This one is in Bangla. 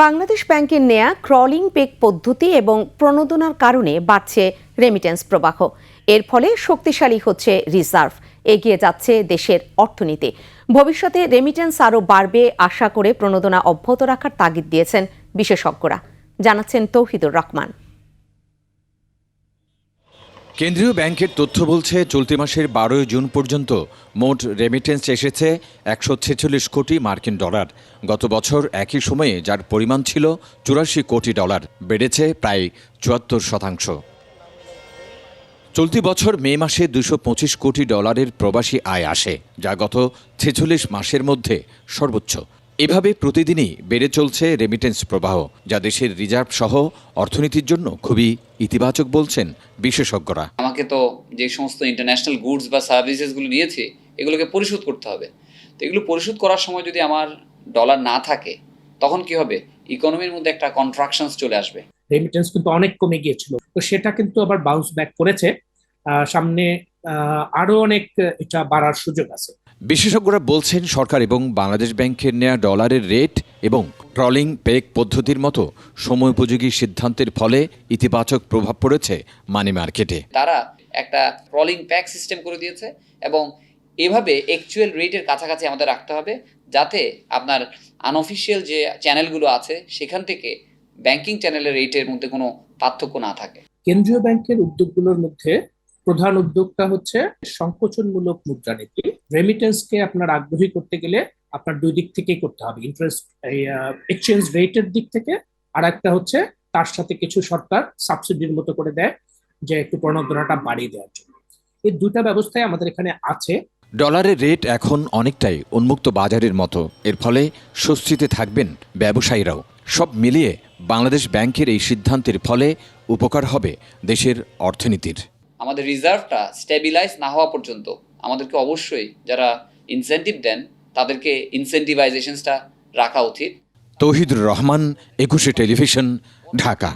বাংলাদেশ ব্যাংকের নেয়া ক্রলিং পেক পদ্ধতি এবং প্রণোদনার কারণে বাড়ছে রেমিটেন্স প্রবাহ। এর ফলে শক্তিশালী হচ্ছে রিজার্ভ এগিয়ে যাচ্ছে দেশের অর্থনীতি। ভবিষ্যতে রেমিটেন্স আরও বাড়বে আশা করে প্রণোদনা অব্যাহত রাখার তাগিদ দিয়েছেন বিশেষজ্ঞরা। জানাচ্ছেন তৌহিদুর রহমান। কেন্দ্রীয় ব্যাংকের তথ্য বলছে, চলতি মাসের বারোই জুন পর্যন্ত মোট রেমিটেন্স এসেছে একশো ছেচল্লিশ কোটি মার্কিন ডলার। গত বছর একই সময়ে যার পরিমাণ ছিল চুরাশি কোটি ডলার, বেড়েছে প্রায় চুয়াত্তর শতাংশ। চলতি বছর মে মাসে দুশো পঁচিশ কোটি ডলারের প্রবাসী আয় আসে, যা গত ছেচল্লিশ মাসের মধ্যে সর্বোচ্চ। এভাবে প্রতিদিনই বেড়ে চলছে রেমিটেন্স প্রবাহ যা দেশের রিজার্ভ সহ অর্থনীতির জন্য খুবই ইতিবাচক বলছেন বিশেষজ্ঞরা। আমাকে তো যে সমস্ত ইন্টারন্যাশনাল গুডস বা সার্ভিসেসগুলো নিয়েছি এগুলোকে পরিশোধ করতে হবে। তো এগুলো পরিশোধ করার সময় যদি আমার ডলার না থাকে তখন কি হবে? ইকোনমির মধ্যে একটা কন্ট্রাকশনস চলে আসবে। রেমিটেন্স কিন্তু অনেক কমে গিয়েছিল। তো সেটা কিন্তু আবার বাউন্স ব্যাক করেছে। আহ, সামনে আহ, আরও অনেক এটা বাড়ার সুযোগ আছে। বিশেষজ্ঞরা বলছেন সরকার এবং বাংলাদেশ ব্যাংকের নেয়া ডলারের রেট এবং ট্রলিং পেক পদ্ধতির মতো সময়োপযোগী সিদ্ধান্তের ফলে ইতিবাচক প্রভাব পড়েছে মানি মার্কেটে তারা একটা ট্রলিং প্যাক সিস্টেম করে দিয়েছে এবং এভাবে অ্যাকচুয়াল রেটের কাছাকাছি আমাদের রাখতে হবে যাতে আপনার আনঅফিসিয়াল যে চ্যানেলগুলো আছে সেখান থেকে ব্যাংকিং চ্যানেলের রেটের মধ্যে কোনো পার্থক্য না থাকে। কেন্দ্রীয় ব্যাংকের উদ্যোগগুলোর মধ্যে প্রধান উদ্যোগটা হচ্ছে সংকোচনমূলক মুদ্রানীতি রেমিটেন্সকে আপনার আগ্রহী করতে গেলে আপনার দুই দিক থেকেই করতে হবে। ইন্টারেস্ট এক্সচেঞ্জ রেটের দিক থেকে। আর একটা হচ্ছে তার সাথে কিছু সরকার সাবসিডির মতো করে দেয়, যে একটু প্রণোদনাটা বাড়িয়ে দেওয়ার জন্য। এই দুটা ব্যবস্থায় আমাদের এখানে আছে। ডলারের রেট এখন অনেকটাই উন্মুক্ত বাজারের মতো। এর ফলে স্বস্তিতে থাকবেন ব্যবসায়ীরাও। সব মিলিয়ে বাংলাদেশ ব্যাংকের এই সিদ্ধান্তের ফলে উপকার হবে দেশের অর্থনীতির। আমাদের রিজার্ভটা স্টেবিলাইজ না হওয়া পর্যন্ত আমাদেরকে অবশ্যই যারা ইনসেন্টিভ দেন, তাদেরকে ইনসেন্টিভাইজেশনসটা রাখা উচিত। তৌহিদুর রহমান, একুশে টেলিভিশন, ঢাকা।